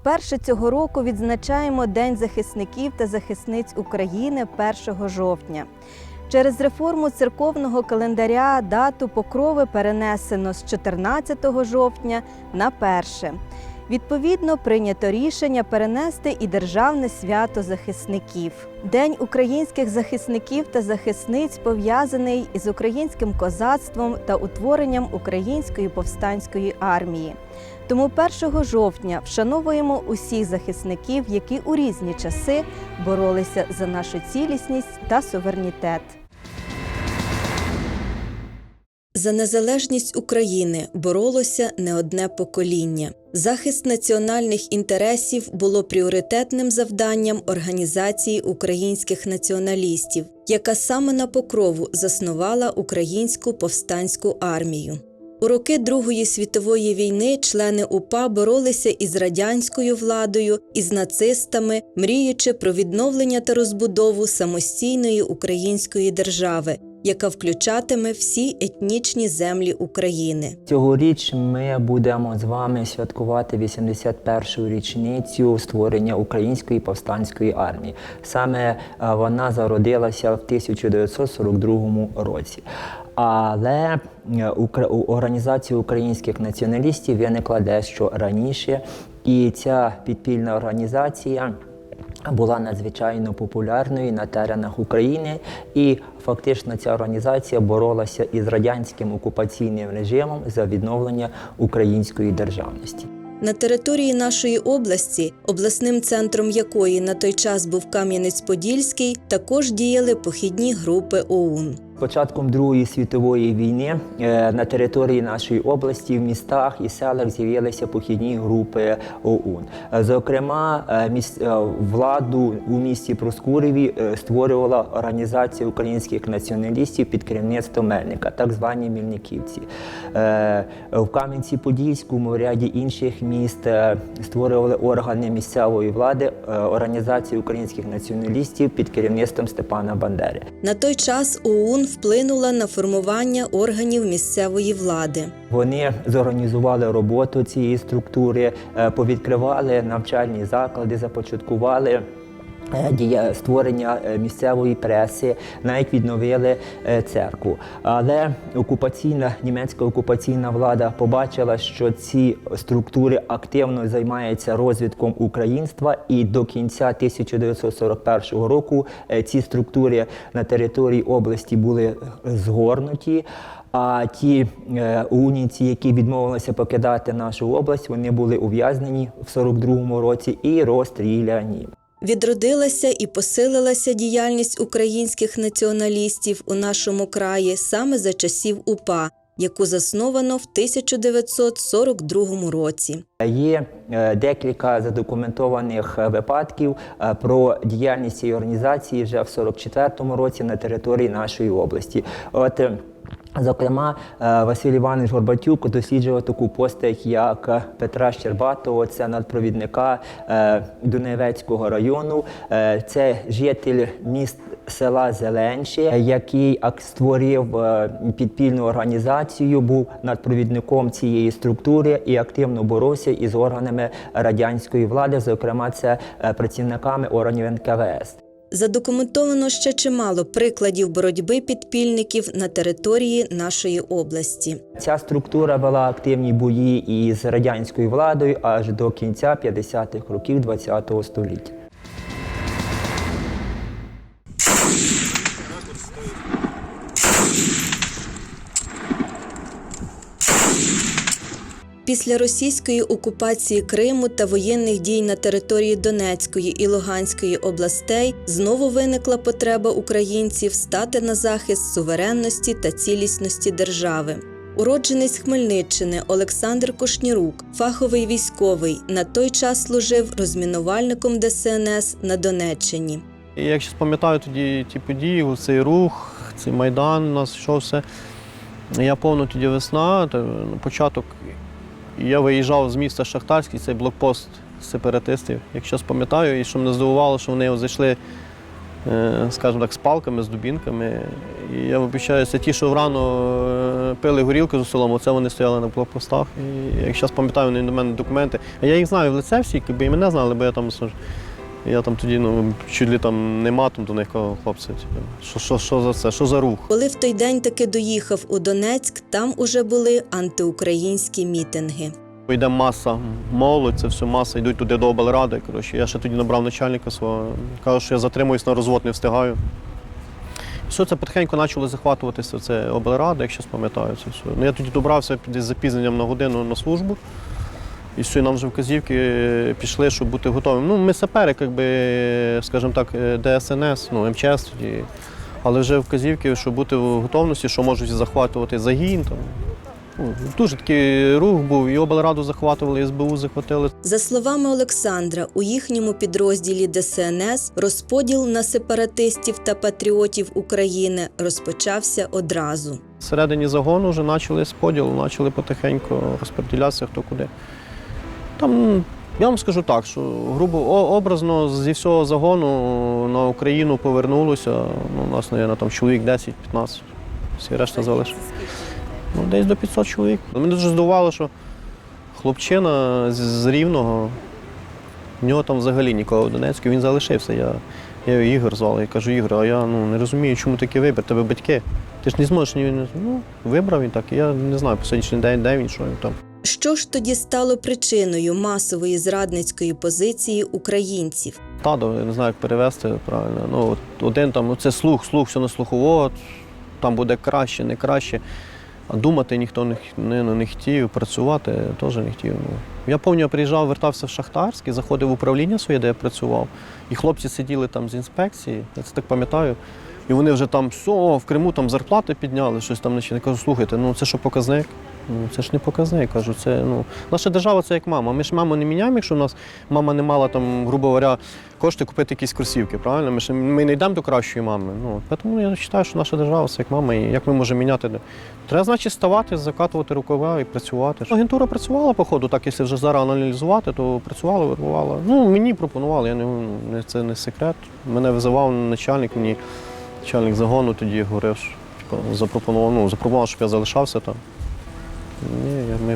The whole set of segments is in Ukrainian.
Вперше цього року відзначаємо День захисників та захисниць України 1 жовтня. Через реформу церковного календаря дату покрови перенесено з 14 жовтня на 1. Відповідно, прийнято рішення перенести і державне свято захисників. День українських захисників та захисниць пов'язаний із українським козацтвом та утворенням української повстанської армії. Тому 1 жовтня вшановуємо усіх захисників, які у різні часи боролися за нашу цілісність та суверенітет. За незалежність України боролося не одне покоління. Захист національних інтересів було пріоритетним завданням організації українських націоналістів, яка саме на покрову заснувала українську повстанську армію. У роки Другої світової війни члени УПА боролися із радянською владою, із нацистами, мріючи про відновлення та розбудову самостійної української держави, яка включатиме всі етнічні землі України. Цьогоріч ми будемо з вами святкувати 81-ю річницю створення Української повстанської армії. Саме е, вона зародилася в 1942 році. Але е, у- організація українських націоналістів виникла дещо раніше, і ця підпільна організація була надзвичайно популярною на теренах України, і фактично ця організація боролася із радянським окупаційним режимом за відновлення української державності. На території нашої області, обласним центром якої на той час був Кам'янець-Подільський, також діяли похідні групи ОУН. Початком Другої світової війни е, на території нашої області в містах і селах з'явилися похідні групи ОУН. Е, Зокрема, е, владу у місті Проскуреві створювала організація українських націоналістів під керівництвом Мельника, так звані Мільниківці. В Кам'янці-Подільському в ряді інших міст створювали органи місцевої влади організації українських націоналістів під керівництвом Степана Бандери. На той час ОУН вплинула на формування органів місцевої влади. Вони зорганізували роботу цієї структури, е, повідкривали навчальні заклади, започаткували. Е, дія- Створення е, місцевої преси, навіть відновили е, церкву. Але окупаційна німецька окупаційна влада побачила, що ці структури активно займаються розвитком українства, і до кінця 1941 року ці структури на території області були згорнуті. А ті е, унійці, які відмовилися покидати нашу область, вони були ув'язнені в 42-му році і розстріляні. Відродилася і посилилася діяльність українських націоналістів у нашому краї саме за часів УПА, яку засновано в 1942 році. Є е, декілька задокументованих е, випадків е, про діяльність цієї організації вже в 44-му році на території нашої області. От Зокрема, е, Василь Іванович Горбатюк досліджував таку постать, як Петра Щербатого, це надпровідника е, Дуневецького району. Е, Це житель міст села Зеленші, який створив підпільну організацію, був надпровідником цієї структури і активно боровся із органами радянської влади, зокрема, це працівниками органів НКВС. Задокументовано ще чимало прикладів боротьби підпільників на території нашої області. Ця структура вела активні бої із радянською владою аж до кінця 50-х років ХХ століття. Після російської окупації Криму та воєнних дій на території Донецької і Луганської областей знову виникла потреба українців стати на захист суверенності та цілісності держави. Уродженець Хмельниччини Олександр Кошнірук, фаховий військовий, на той час служив розмінувальником ДСНС на Донеччині. І як ще пам'ятаю тоді ті події, цей рух, цей майдан у нас йшов все. Я повно тоді весна, ну, початок. Я виїжджав з міста Шахтарський, цей блокпост сепаратистів, якщо пам'ятаю, і що мене здивувало, що вони зайшли е, скажімо так, з палками, з дубінками. І я вибачаюся, ті, що врано е, пили горілку з селом, це вони стояли на блокпостах. І як пам'ятаю, вони до мене документи. А я їх знаю в лице всі, якби і мене знали, бо я там я там тоді ну, чуть ли там не матом до них кажу, хлопці, типу, що, що, що за це, що за рух? Коли в той день таки доїхав у Донецьк, там уже були антиукраїнські мітинги. Йде маса молодь, це все маса, йдуть туди до облради. Коротше, я ще тоді набрав начальника свого, кажу, що я затримуюсь на розвод, не встигаю. Все це потихеньку почало захватуватися це облрада, якщо пам'ятаю це все. Ну, я тоді добрався з запізненням на годину на службу. І все, і нам вже вказівки пішли, щоб бути готовими. Ну, ми сапери, як би, скажімо так, ДСНС, ну, МЧС тоді. Але вже вказівки, щоб бути в готовності, що можуть захватувати загін. Там. Ну, дуже такий рух був, і облраду захватували, і СБУ захватили. За словами Олександра, у їхньому підрозділі ДСНС розподіл на сепаратистів та патріотів України розпочався одразу. Всередині загону вже почали споділ, почали потихеньку розподілятися хто куди. Там, я вам скажу так, що грубо образно зі всього загону на Україну повернулося. Ну, у нас, мабуть, там чоловік 10-15. Всі решта залишилися. Ну, десь до 500 чоловік. Мене дуже здивувало, що хлопчина з, з Рівного, в нього там взагалі нікого в Донецьку, він залишився. Я, я його Ігор звав, я кажу, Ігор, а я ну, не розумію, чому такий вибір, тебе батьки. Ти ж не зможеш ні- Ну, вибрав він так. Я не знаю по сьогоднішній день, де він, що він там. Що ж тоді стало причиною масової зрадницької позиції українців? Тадо, я не знаю, як перевести правильно. Ну, один там, ну, це слух, слух, все на слухово, там буде краще, не краще. А думати ніхто не, не, не хотів, працювати теж не хотів. Ну. Я пам'ятаю, приїжджав, вертався в Шахтарськ і заходив в управління своє, де я працював. І хлопці сиділи там з інспекції, я це так пам'ятаю. І вони вже там все, в Криму там зарплати підняли, щось там. Я кажу, слухайте, ну це що показник? Ну, це ж не показник. Кажу, це ну наша держава це як мама. Ми ж маму не міняємо, якщо в нас мама не мала там, грубо говоря, кошти купити якісь кросівки, правильно? Ми ж ми не йдемо до кращої мами. Ну тому я вважаю, що наша держава це як мама, і як ми можемо міняти. Треба, значить, ставати, закатувати рукава і працювати. Агентура працювала по ходу, так якщо вже зараз аналізувати, то працювала, вирвала. Ну мені пропонували, я не, це не секрет. Мене визивав начальник, мені начальник загону тоді говорив, типу, запропонував, ну, запропонував, щоб я залишався там.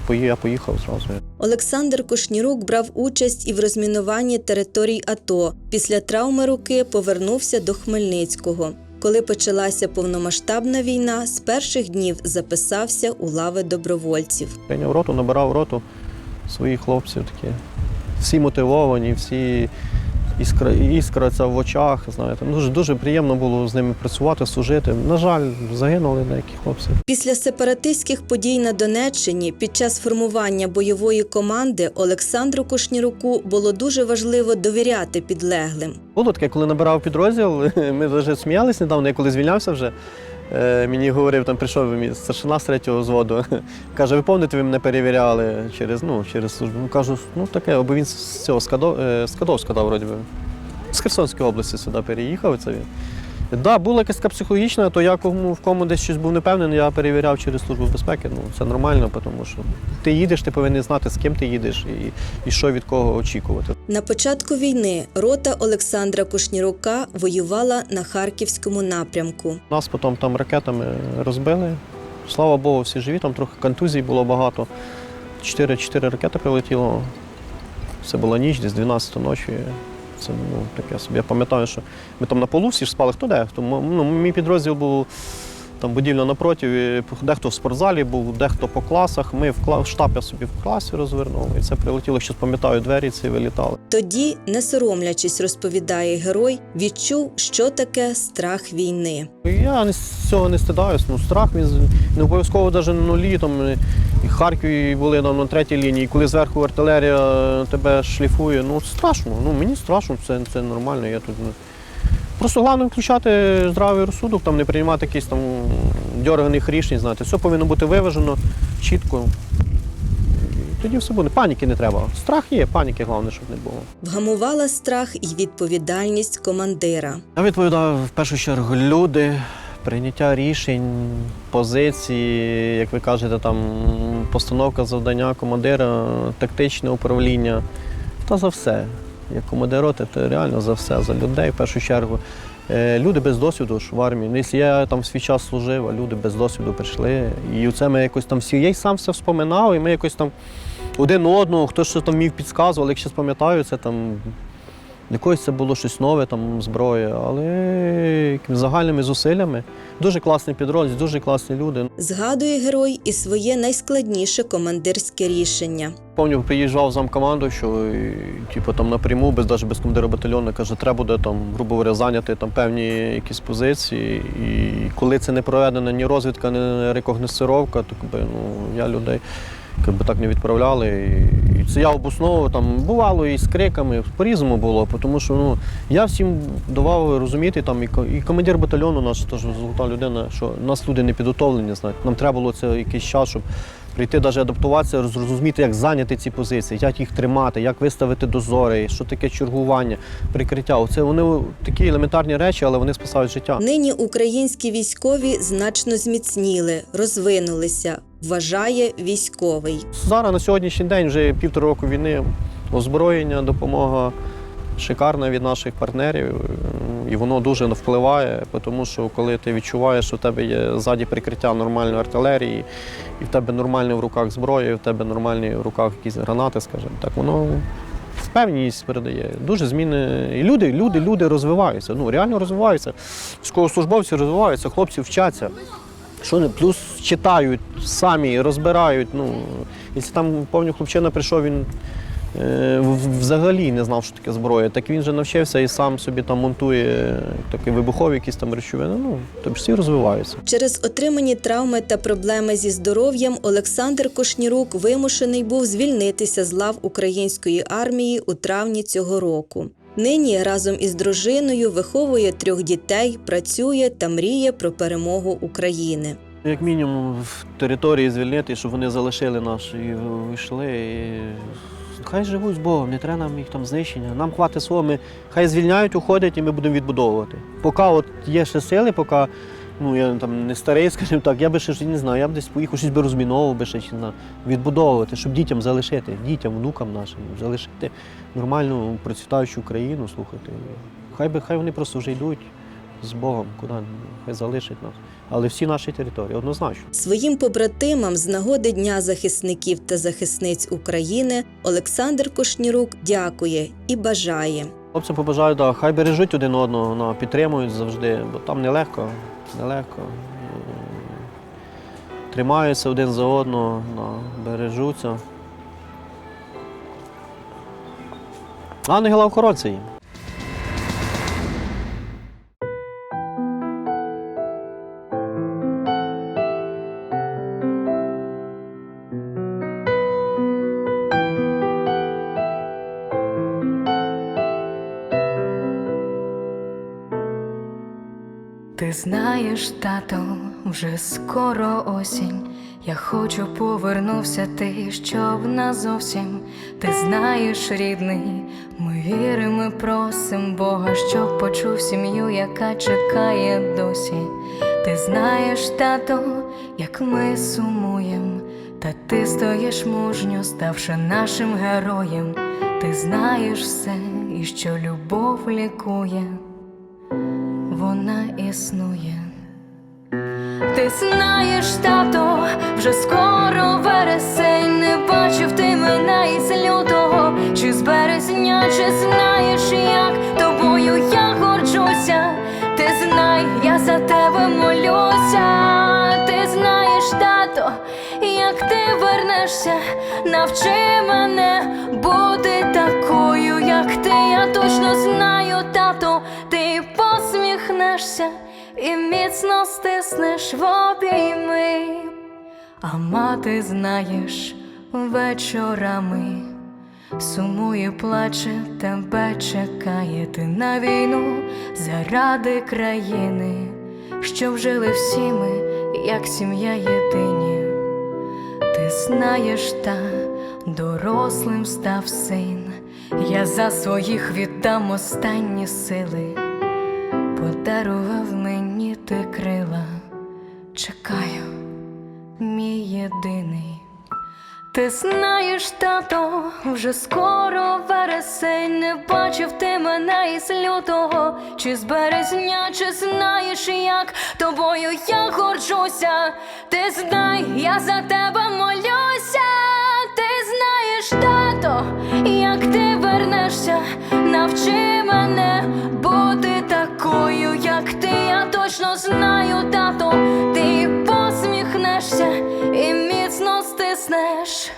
Ми, я поїхав зразу. Олександр Кушнірук брав участь і в розмінуванні територій АТО. Після травми руки повернувся до Хмельницького. Коли почалася повномасштабна війна, з перших днів записався у лави добровольців. Прийняв роту, набирав роту своїх хлопців такі. Всі мотивовані, всі іскра, іскра ця в очах. Знаєте. Дуже, дуже приємно було з ними працювати, служити. На жаль, загинули деякі хлопці. Після сепаратистських подій на Донеччині під час формування бойової команди Олександру Кушніруку було дуже важливо довіряти підлеглим. Було таке, коли набирав підрозділ, ми вже сміялися недавно, я коли звільнявся вже. Е, Мені говорив, там прийшов старшина з третього взводу. Каже, ви пам'ятаєте, ви мене перевіряли через, ну, через службу. Ну, кажу, ну таке, бо він з цього з е, Кадовська, да, вроді би. З Херсонської області сюди переїхав. Це він. Так, да, була якась така психологічна, то я кому в кому десь щось був непевнений, я перевіряв через службу безпеки. Ну, це нормально, тому що ти їдеш, ти повинен знати, з ким ти їдеш і, і що від кого очікувати. На початку війни рота Олександра Кушнірука воювала на харківському напрямку. Нас потім там ракетами розбили. Слава Богу, всі живі, там трохи контузій було багато. Чотири, чотири ракети прилетіло. Це була ніч, десь 12 ночі. Це ну, таке собі. Я пам'ятаю, що ми там на полу всі ж спали, хто де. Тому ну, мій підрозділ був там будівля напротив, дехто в спортзалі був, дехто по класах. Ми в, кла... штаб я собі в класі розвернув. І це прилетіло, щось пам'ятаю, двері ці вилітали. Тоді, не соромлячись, розповідає герой, відчув, що таке страх війни. Я не з цього не стидаюсь. Ну, страх він не обов'язково навіть на нулі. Там, е, і Харкові були там, на третій лінії, коли зверху артилерія е, тебе шліфує. Ну страшно. Ну мені страшно, це, це нормально. Я тут. Просто головне включати здравий розсудок, там не приймати якісь там дерганих рішень, знаєте. Все повинно бути виважено, чітко. Тоді все буде. Паніки не треба. Страх є, паніки головне, щоб не було. Вгамувала страх і відповідальність командира. Я відповідав в першу чергу люди, прийняття рішень, позиції, як ви кажете, там постановка завдання командира, тактичне управління та за все. Як командир роти, то реально за все, за людей в першу чергу. Е, Люди без досвіду ж в армії. Ну, Якщо я там свій час служив, а люди без досвіду прийшли. І це ми якось там всі. Я й сам все вспоминав, і ми якось там один одного, хтось там міг підказував, якщо пам'ятаю, це там для когось це було щось нове, там зброя, але загальними зусиллями. Дуже класний підрозділ, дуже класні люди. Згадує герой і своє найскладніше командирське рішення. Пам'ятаю, приїжджав замкоманду, що і, типу, там напряму, без навіть без командира батальйону, каже, треба буде там, грубо говоря, зайняти там певні якісь позиції. І коли це не проведена ні розвідка, ні рекогносцировка, то ну, я людей якби, так не відправляли. І це я обосновував, там бувало і з криками, по-різному було, тому що ну, я всім давав розуміти, там, і, командир батальйону наш теж золота людина, що нас люди не підготовлені, знаєте. Нам треба було це якийсь час, щоб прийти, навіть адаптуватися, роз- зрозуміти, як зайняти ці позиції, як їх тримати, як виставити дозори, що таке чергування, прикриття. Оце вони такі елементарні речі, але вони спасають життя. Нині українські військові значно зміцніли, розвинулися, вважає військовий. Зараз на сьогоднішній день вже півтора року війни озброєння, допомога шикарна від наших партнерів, і воно дуже впливає, тому що коли ти відчуваєш, що в тебе є ззаді прикриття нормальної артилерії, і в тебе нормальне в руках зброя, і в тебе нормальні в руках якісь гранати, скажімо так, воно впевненість передає. Дуже зміни. І люди, люди, люди розвиваються. Ну реально розвиваються. Військовослужбовці розвиваються, хлопці вчаться. Що не плюс читають самі, розбирають. Ну, якщо там повні хлопчина прийшов, він е, взагалі не знав, що таке зброя. Так він же навчився і сам собі там монтує такі вибухові якісь там речовини. Ну, тобто всі розвиваються. Через отримані травми та проблеми зі здоров'ям Олександр Кошнірук вимушений був звільнитися з лав української армії у травні цього року. Нині разом із дружиною виховує трьох дітей, працює та мріє про перемогу України. Як мінімум в території звільнити, щоб вони залишили нас і вийшли. І... Хай живуть з Богом, не треба нам їх там знищення. Нам хватить свого, ми хай звільняють, уходять, і ми будемо відбудовувати. Поки от є ще сили, поки ну я там не старий, скажімо так, я би ще не знаю, я б десь поїхав, щось би розміновував би ще знаю, відбудовувати, щоб дітям залишити, дітям, внукам нашим, залишити нормальну процвітаючу країну, слухати. Хай би хай вони просто вже йдуть з Богом, куди хай залишать нас. Але всі наші території, однозначно. Своїм побратимам з нагоди Дня захисників та захисниць України Олександр Кошнірук дякує і бажає. Хлопцям побажаю, да, хай бережуть один одного, да, підтримують завжди, бо там нелегко, нелегко. Тримаються один за одного, да, бережуться. Ангела охоронця їм. Знаєш, тато, вже скоро осінь. Я хочу повернувся ти, щоб назовсім. Ти знаєш, рідний, ми віримо, просим Бога, щоб почув сім'ю, яка чекає досі. Ти знаєш, тато, як ми сумуєм, та ти стоїш мужньо, ставши нашим героєм. Ти знаєш все, і що любов лікує вона існує. Ти знаєш, тато, вже скоро вересень, не бачив ти мене із лютого, чи з березня, чи знаєш, як тобою я горджуся. Ти знай, я за тебе молюся. Ти знаєш, тато, як ти вернешся, навчи мене бути такою, як ти. Я точно знаю, тато, ти посміхнешся і міцно стиснеш в обійми. А мати, знаєш, вечорами сумує, плаче, тебе чекає ти на війну заради країни, щоб жили всі ми, як сім'я єдині. Ти знаєш, та дорослим став син. Я за своїх віддам останні сили. Подарував мені ти крила. Чекаю, мій єдиний. Ти знаєш, тато, вже скоро вересень, не бачив ти мене із лютого, чи з березня, чи знаєш, як тобою я горжуся. Ти знай, я за тебе молюся. Ти знаєш, тато, як ти вернешся, навчи знаю, тато, ти посміхнешся і міцно стиснеш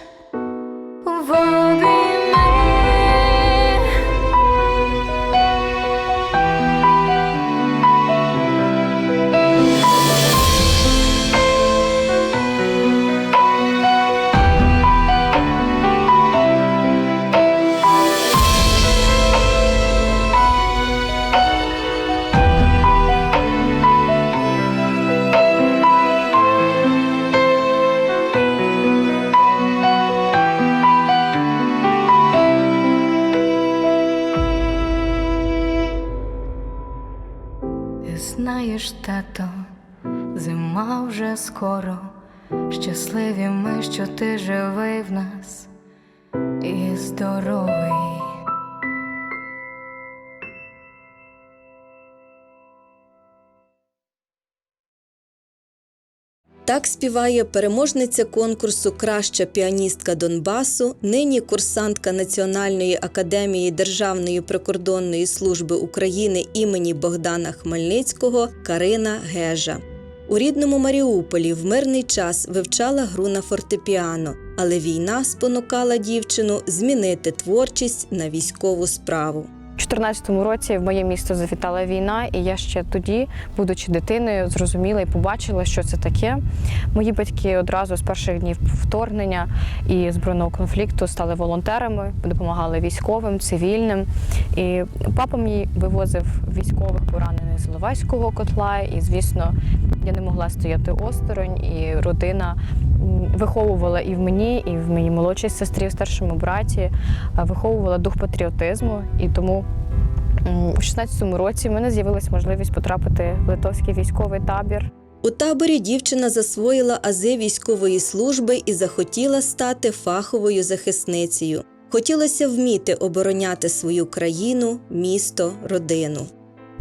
скоро. Щасливі ми, що ти живий в нас і здоровий. Так співає переможниця конкурсу Краща піаністка Донбасу, нині курсантка Національної академії Державної прикордонної служби України імені Богдана Хмельницького Карина Гежа. У рідному Маріуполі в мирний час вивчала гру на фортепіано, але війна спонукала дівчину змінити творчість на військову справу. У 2014 році в моє місто завітала війна, і я ще тоді, будучи дитиною, зрозуміла і побачила, що це таке. Мої батьки одразу з перших днів вторгнення і збройного конфлікту стали волонтерами, допомагали військовим, цивільним. І папа мій вивозив військових поранених з Іловайського котла. І, звісно, я не могла стояти осторонь, і родина виховувала і в мені, і в моїй молодшій сестрі, в старшому браті, виховувала дух патріотизму. І тому у 16-му році в мене з'явилась можливість потрапити в литовський військовий табір. У таборі дівчина засвоїла ази військової служби і захотіла стати фаховою захисницею. Хотілося вміти обороняти свою країну, місто, родину.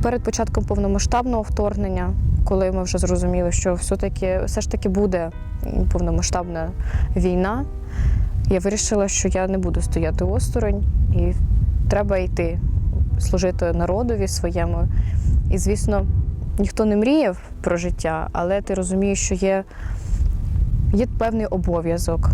Перед початком повномасштабного вторгнення, коли ми вже зрозуміли, що все-таки все ж таки буде повномасштабна війна, я вирішила, що я не буду стояти осторонь і треба йти служити народові своєму. І, звісно, ніхто не мріяв про життя, але ти розумієш, що є, є певний обов'язок.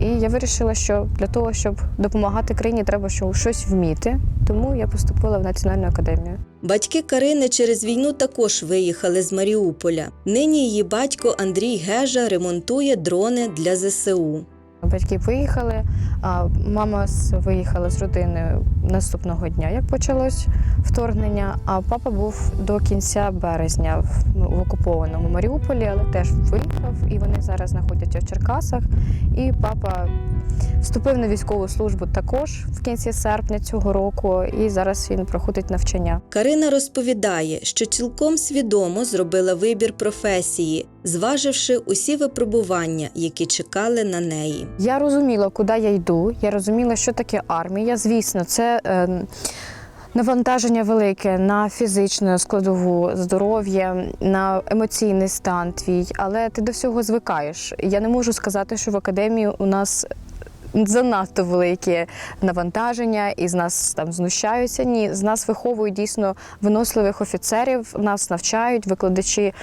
І я вирішила, що для того, щоб допомагати країні, треба що- щось вміти. Тому я поступила в Національну академію. Батьки Карини через війну також виїхали з Маріуполя. Нині її батько Андрій Гежа ремонтує дрони для ЗСУ. Батьки поїхали, а мама виїхала з родини наступного дня, як почалось вторгнення. А папа був до кінця березня в, окупованому Маріуполі, але теж виїхав, і вони зараз знаходяться в Черкасах. І папа вступив на військову службу також в кінці серпня цього року, і зараз він проходить навчання. Карина розповідає, що цілком свідомо зробила вибір професії, зваживши усі випробування, які чекали на неї. Я розуміла, куди я йду. Я розуміла, що таке армія. Звісно, це е, навантаження велике на фізичну складову здоров'я, на емоційний стан твій, але ти до всього звикаєш. Я не можу сказати, що в академії у нас. Занадто велике навантаження, і з нас там знущаються. Ні, з нас виховують дійсно виносливих офіцерів. Нас навчають, викладачі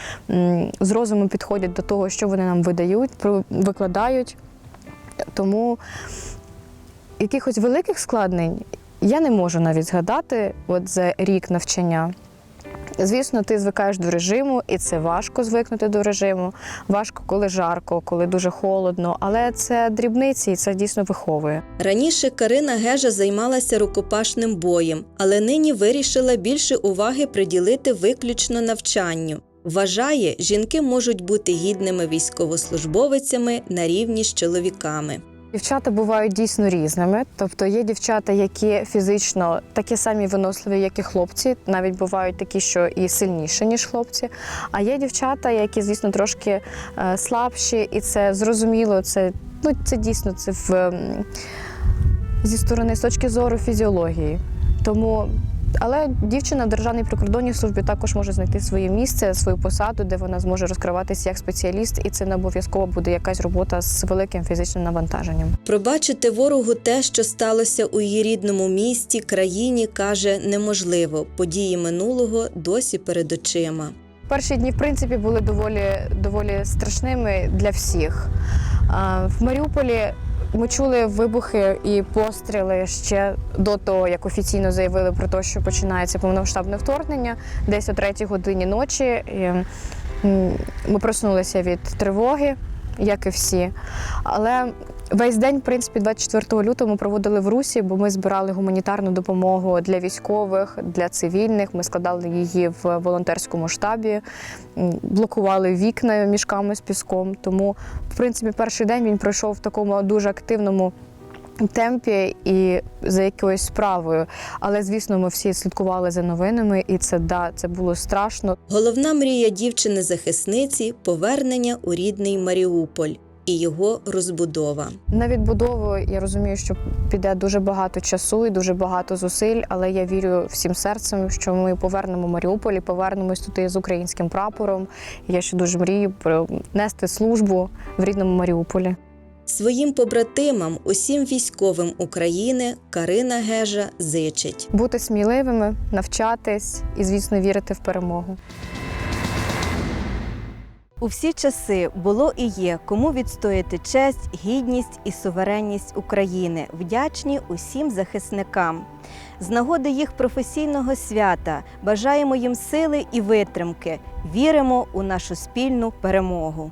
з розумом підходять до того, що вони нам видають, викладають. Тому якихось великих складнень я не можу навіть згадати от за рік навчання. Звісно, ти звикаєш до режиму, і це важко звикнути до режиму. Важко, коли жарко, коли дуже холодно, але це дрібниці, і це дійсно виховує. Раніше Карина Гежа займалася рукопашним боєм, але нині вирішила більше уваги приділити виключно навчанню. Вважає, жінки можуть бути гідними військовослужбовицями на рівні з чоловіками. Дівчата бувають дійсно різними. Тобто є дівчата, які фізично такі самі виносливі, як і хлопці. Навіть бувають такі, що і сильніші, ніж хлопці. А є дівчата, які, звісно, трошки е, слабші, і це зрозуміло, це ну, це дійсно це в, зі сторони з точки зору фізіології. Тому, але дівчина в Державній прикордонній службі також може знайти своє місце, свою посаду, де вона зможе розкриватися як спеціаліст, і це не обов'язково буде якась робота з великим фізичним навантаженням. Пробачити ворогу те, що сталося у її рідному місті, країні, каже, неможливо. Події минулого досі перед очима. Перші дні, в принципі, були доволі, доволі страшними для всіх. В Маріуполі ми чули вибухи і постріли ще до того, як офіційно заявили про те, що починається повномасштабне вторгнення, десь о третій годині ночі. Ми проснулися від тривоги, як і всі. Але весь день, в принципі, 24 лютого ми проводили в Русі, бо ми збирали гуманітарну допомогу для військових, для цивільних. Ми складали її в волонтерському штабі, блокували вікна мішками з піском. Тому, в принципі, перший день він пройшов в такому дуже активному. Темпі і за якоюсь справою, але звісно, ми всі слідкували за новинами, і це да, це було страшно. Головна мрія дівчини-захисниці повернення у рідний Маріуполь і його розбудова. На відбудову я розумію, що піде дуже багато часу і дуже багато зусиль, але я вірю всім серцем, що ми повернемо Маріуполь і повернемось туди з українським прапором. Я ще дуже мрію про нести службу в рідному Маріуполі. Своїм побратимам, усім військовим України Карина Гежа зичить. Бути сміливими, навчатись і, звісно, вірити в перемогу. У всі часи було і є кому відстояти честь, гідність і суверенність України. Вдячні усім захисникам. З нагоди їх професійного свята бажаємо їм сили і витримки. Віримо у нашу спільну перемогу.